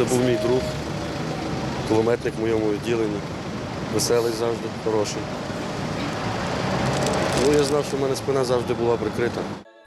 Це був мій друг, кулеметник в моєму відділенні. Веселий завжди, хороший. Ну, я знав, що в мене спина завжди була прикрита.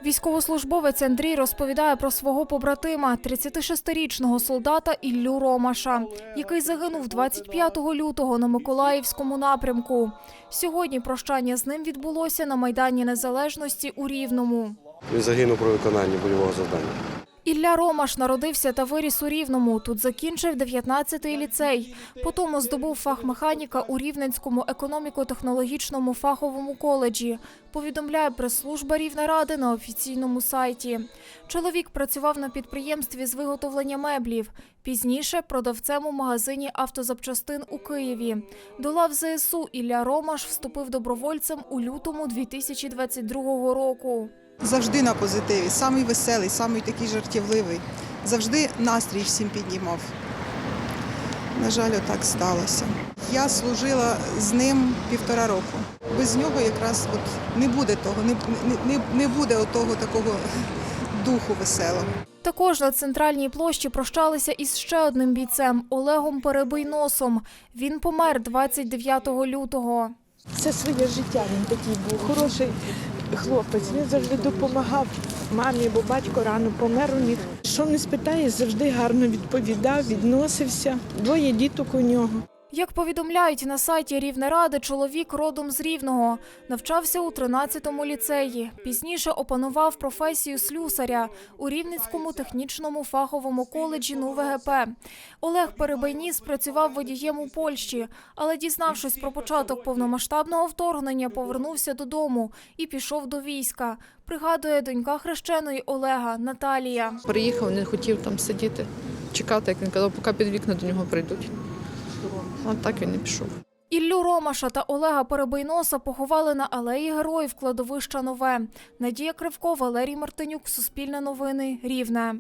Військовослужбовець Андрій розповідає про свого побратима, 36-річного солдата Іллю Ромаша, який загинув 25 лютого на Миколаївському напрямку. Сьогодні прощання з ним відбулося на Майдані Незалежності у Рівному. Він загинув при виконанні бойового завдання. Ілля Ромаш народився та виріс у Рівному. Тут закінчив 19-й ліцей. Потім здобув фах механіка у Рівненському економіко-технологічному фаховому коледжі. Повідомляє прес-служба Рівнеради на офіційному сайті. Чоловік працював на підприємстві з виготовлення меблів. Пізніше продавцем у магазині автозапчастин у Києві. До лав ЗСУ Ілля Ромаш вступив добровольцем у лютому 2022 року. Завжди на позитиві, самий веселий, самий такий жартівливий. Завжди настрій всім піднімав. На жаль, отак сталося. Я служила з ним півтора року. Без нього якраз от не буде того, не, не, не, буде отого такого духу веселого. Також на центральній площі прощалися із ще одним бійцем Олегом Перебийносом. Він помер 29 лютого. Все своє життя він такий був. Хороший хлопець. Він завжди допомагав мамі, бо батько рано помер у них. Що не спитає, завжди гарно відповідав, відносився. Двоє діток у нього. Як повідомляють на сайті Рівнеради, чоловік родом з Рівного. Навчався у 13-му ліцеї. Пізніше опанував професію слюсаря у Рівненському технічному фаховому коледжі НУВГП. Олег Перебайніс працював водієм у Польщі, але дізнавшись про початок повномасштабного вторгнення, повернувся додому і пішов до війська. Пригадує донька хрещеної Олега Наталія. Приїхав, не хотів там сидіти, чекати, як він казав, поки під вікна до нього прийдуть. От так він і пішов. Іллю Ромаша та Олега Перебийноса поховали на алеї героїв кладовища Нове. Надія Кривко, Валерій Мартинюк, Суспільне новини, Рівне.